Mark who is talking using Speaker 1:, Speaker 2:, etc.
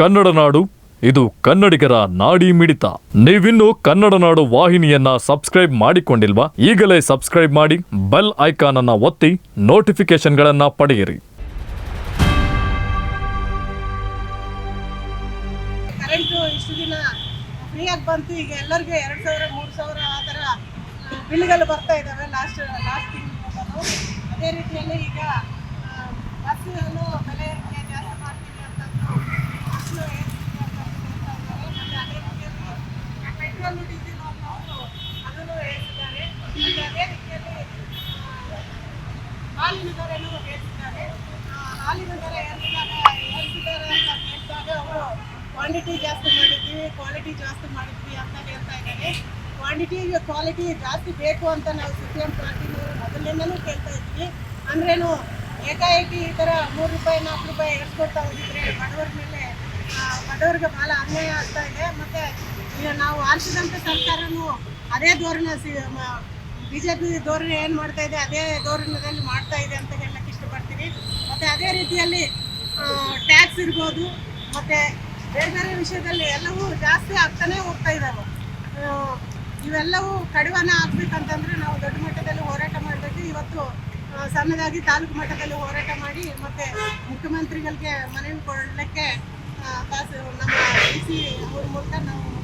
Speaker 1: ಕನ್ನಡ ನಾಡು, ಇದು ಕನ್ನಡಿಗರ ನಾಡಿ ಮಿಡಿತ. ನೀವಿನ್ನು ಕನ್ನಡ ನಾಡು ವಾಹಿನಿಯನ್ನ ಸಬ್ಸ್ಕ್ರೈಬ್ ಮಾಡಿಕೊಂಡಿಲ್ವಾ? ಈಗಲೇ ಸಬ್ಸ್ಕ್ರೈಬ್ ಮಾಡಿ, ಬೆಲ್ ಐಕಾನ್ ಅನ್ನ ಒತ್ತಿ ನೋಟಿಫಿಕೇಶನ್ಗಳನ್ನ ಪಡೆಯಿರಿ.
Speaker 2: ದಿನ ಬಂತು, ಈಗ ಎಲ್ಲರಿಗೂ ಬಿಲ್ಗಳು ಬರ್ತಾ ಇದ್ದಾವೆ ಲಾಸ್ಟ್ ಲಾಸ್ಟ್ ತಿಂಗಳು ಅದೇ ರೀತಿಯಲ್ಲಿ ಈಗ ಬಸ್ಸನ್ನು ಬೆಲೆ ಏರಿಕೆ ಜಾಸ್ತಿ ಮಾಡ್ತೀವಿ ಅಂತಂದು ಬಸ್ಸು ಏರಿಕೆ ಅಂತ ಹೇಳ್ತಾ ಇದ್ದಾರೆ ಮತ್ತು ಅದೇ ರೀತಿಯಲ್ಲಿ ಪೆಟ್ರೋಲು ಡೀಸೆಲ್ ಅನ್ನೋದು ಅದನ್ನು ಏರಿಸಿದ್ದಾರೆ ಮತ್ತು ಅದೇ ರೀತಿಯಲ್ಲಿ ಆ, ಹಾಲಿನ ದರನೂ ಏರಿಸಿದ್ದಾರೆ ಆ, ಹಾಲಿನ ದರ ಏರಿಸಿದಾಗ ಹೇಳ್ತಿದ್ದಾರೆ ಅಂತ ಕೇಳಿದಾಗ ಅವರು ಕ್ವಾಂಟಿಟಿ ಜಾಸ್ತಿ ಮಾಡಿದ್ವಿ ಕ್ವಾಲಿಟಿ ಜಾಸ್ತಿ ಮಾಡಿದ್ವಿ ಅಂತ ಹೇಳ್ತಾ ಇದ್ದಾರೆ. ಕ್ವಾಂಟಿಟಿ ಕ್ವಾಲಿಟಿ ಜಾಸ್ತಿ ಬೇಕು ಅಂತ ನಾವು ಸಿ ಪಿ ಎಂ ಪಾರ್ಟಿನವರು ಮೊದಲಿಂದನೂ ಕೇಳ್ತಾ ಇದ್ವಿ. ಅಂದ್ರೇನು ಏಕಾಏಕಿ ಈ ಥರ ಮೂರು ರೂಪಾಯಿ ನಾಲ್ಕು ರೂಪಾಯಿ ಏರಿಸ್ಕೊಡ್ತಾ ಹೋಗಿದ್ರೆ ಬಡವರ ಮೇಲೆ ಬಡವರಿಗೆ ಭಾಳ ಅನ್ಯಾಯ ಆಗ್ತಾ ಇದೆ. ಮತ್ತೆ ನಾವು ಆರಿಸಿದಂಥ ಸರ್ಕಾರನೂ ಅದೇ ಧೋರಣೆ ಬಿಜೆಪಿ ಧೋರಣೆ ಏನು ಮಾಡ್ತಾ ಇದೆ, ಅದೇ ಧೋರಣೆಯಲ್ಲಿ ಮಾಡ್ತಾ ಇದೆ ಅಂತ ಹೇಳಕ್ಕೆ ಇಷ್ಟಪಡ್ತೀನಿ. ಮತ್ತು ಅದೇ ರೀತಿಯಲ್ಲಿ ಟ್ಯಾಕ್ಸ್ ಇರ್ಬೋದು, ಮತ್ತು ಬೇರೆ ಬೇರೆ ವಿಷಯದಲ್ಲಿ ಎಲ್ಲವೂ ಜಾಸ್ತಿ ಆಗ್ತಾನೆ ಹೋಗ್ತಾ ಇದ್ದಾವೆ ಇವೆಲ್ಲವೂ ಕಡಿವಾಣ ಆಗ್ಬೇಕಂತಂದ್ರೆ ನಾವು ದೊಡ್ಡ ಮಟ್ಟದಲ್ಲಿ ಹೋರಾಟ ಮಾಡಬೇಕು. ಇವತ್ತು ಸಣ್ಣದಾಗಿ ತಾಲೂಕು ಮಟ್ಟದಲ್ಲಿ ಹೋರಾಟ ಮಾಡಿ, ಮತ್ತು ಮುಖ್ಯಮಂತ್ರಿಗಳಿಗೆ ಮನವಿ ಕೊಡಲಿಕ್ಕೆ Kasi umulta ng